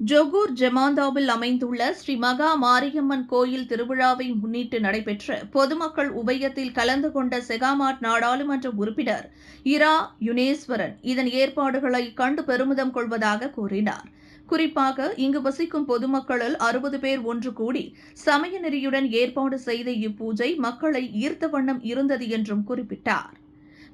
Johor ஜமாந்தாவில் அமைந்துள்ள ஸ்ரீ மகா மாரியம்மன் கோயில் திருவிழாவை முன்னிட்டு நடைபெற்ற பொதுமக்கள் உபயத்தில் கலந்து கொண்ட செகாமாட் நாடாளுமன்ற உறுப்பினர் இரா யுனேஸ்வரன் இதன் ஏற்பாடுகளை கண்டு பெருமிதம் கொள்வதாக கூறினார். குறிப்பாக இங்கு வசிக்கும் பொதுமக்களில் அறுபது பேர் ஒன்று கூடி சமய நெறியுடன் ஏற்பாடு செய்த இப்பூஜை மக்களை ஈர்த்த வண்ணம் இருந்தது என்றும் குறிப்பிட்டார்.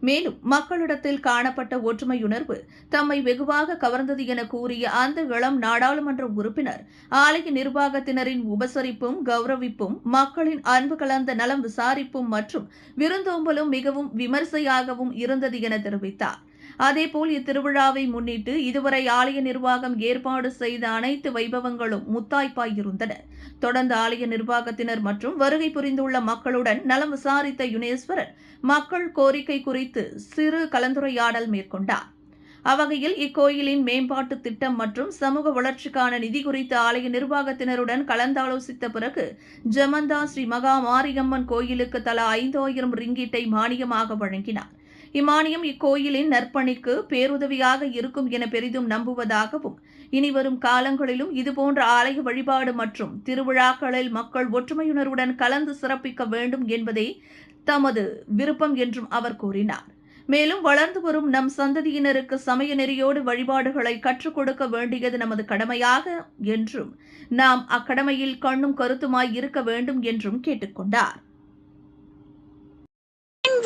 மேலும் மக்களிடத்தில் காணப்பட்ட ஒற்றுமையுணர்வு தம்மை வெகுவாக கவர்ந்தது என கூறிய அந்த இளம் நாடாளுமன்ற உறுப்பினர் ஆலய நிர்வாகத்தினரின் உபசரிப்பும் கௌரவிப்பும் மக்களின் அன்பு கலந்த நலம் விசாரிப்பும் மற்றும் விருந்தோம்பலும் மிகவும் விமர்சையாகவும் இருந்தது என தெரிவித்தார். அதேபோல் இத்திருவிழாவை முன்னிட்டு இதுவரை ஆலய நிர்வாகம் ஏற்பாடு செய்த அனைத்து வைபவங்களும் முத்தாய்ப்பாய் இருந்தன தொடர்ந்து ஆலய நிர்வாகத்தினர் மற்றும் வருகை புரிந்துள்ள மக்களுடன் நலம் விசாரித்த யுனேஸ்வரன் மக்கள் கோரிக்கை குறித்து சிறு கலந்துரையாடல் மேற்கொண்டார். அவ்வகையில் இக்கோயிலின் மேம்பாட்டு திட்டம் மற்றும் சமூக வளர்ச்சிக்கான நிதி குறித்து ஆலய நிர்வாகத்தினருடன் கலந்தாலோசித்த பிறகு ஜமந்தா ஸ்ரீ மகா மாரியம்மன் கோயிலுக்கு தலா ஐந்தாயிரம் ரிங்கீட்டை மானியமாக வழங்கினார். இமானியம் இக்கோயிலின் நற்பணிக்கு பேருதவியாக இருக்கும் என பெரிதும் நம்புவதாகவும் இனிவரும் காலங்களிலும் இதுபோன்ற ஆலய வழிபாடு மற்றும் திருவிழாக்களில் மக்கள் ஒற்றுமையுணர்வுடன் கலந்து சிறப்பிக்க வேண்டும் என்பதே தமது விருப்பம் என்றும் அவர் கூறினார். மேலும் வளர்ந்து வரும் நம் சந்ததியினருக்கு சமய நெறியோடு வழிபாடுகளை கற்றுக் கொடுக்க வேண்டியது நமது கடமையாக என்றும் நாம் அக்கடமையில் கண்ணும் கருத்துமாய் இருக்க வேண்டும் என்றும் கேட்டுக்கொண்டார்